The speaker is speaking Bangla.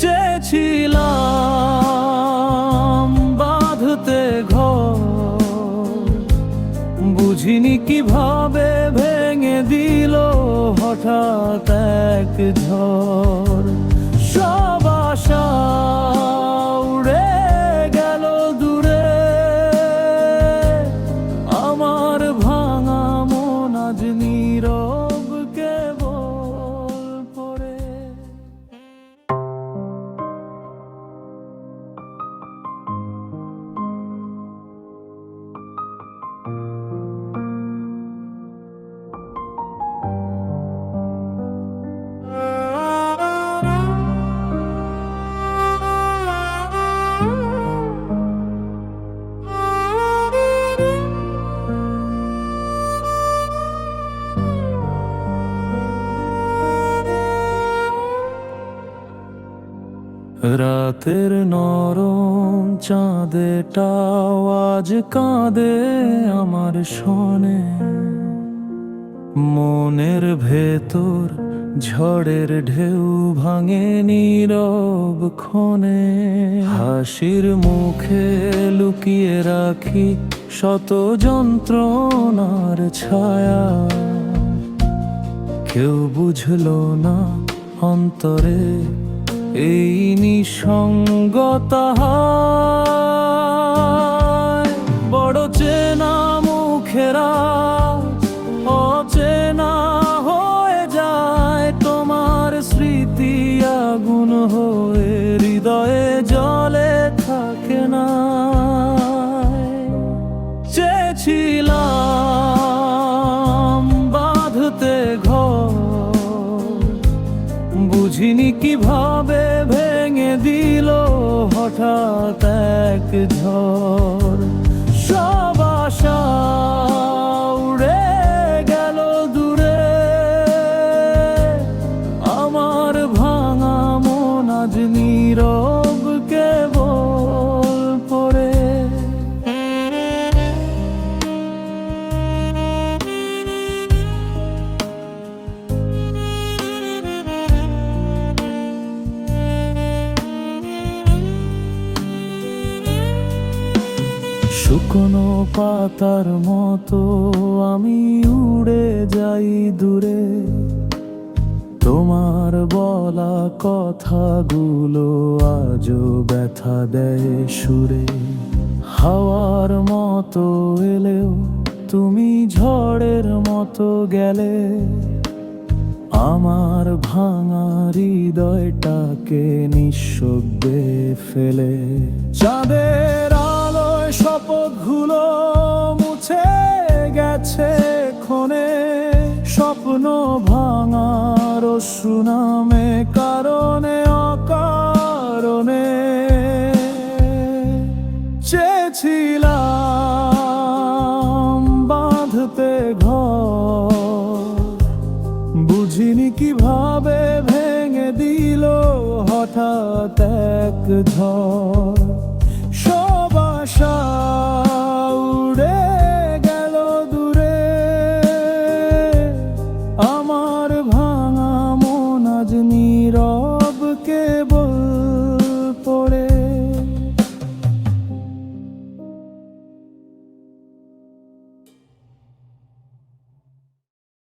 চেয়েছিলাম বাঁধতে ঘর। বুঝিনি কীভাবে ভেঙে দিল হঠাৎ এক ঝড়। রাতের নরম চাঁদেটাও আজ কাঁদে আমার শোনে। মনের ভেতর ঝড়ের ঢেউ ভাঙে নীরব ক্ষণে। হাসির মুখে লুকিয়ে রাখি শত যন্ত্রণার ছায়া। কেউ বুঝল না অন্তরে এই নিঃসঙ্গতা। বড় চেনা মুখেরা অচেনা হয়ে যায় তোমার স্মৃতি আগুন হয়ে হৃদয়ে জলে থাকে না বুঝিনি কীভাবে ভেঙে দিল হঠাৎ এক ঝড়। শুকনো পাতার মতো আমি উড়ে যাই দূরে। তোমার বলা কথাগুলো আজও ব্যথা দেয় সুরে। হাওয়ার মতো এলেও তুমি ঝড়ের মতো গেলে। আমার ভাঙা হৃদয়টাকে নিঃশব্দে ফেলে। চাঁদের শপথগুলো মুছে গেছে ক্ষণে। স্বপ্ন ভাঙার সুনামে কারণে, অকারণে। চেয়েছিলাম বাঁধতে ঘর। বুঝিনি কীভাবে ভেঙে দিল হঠাৎ এক ঝড়। ভাঙা মন আজ নীরব কেবল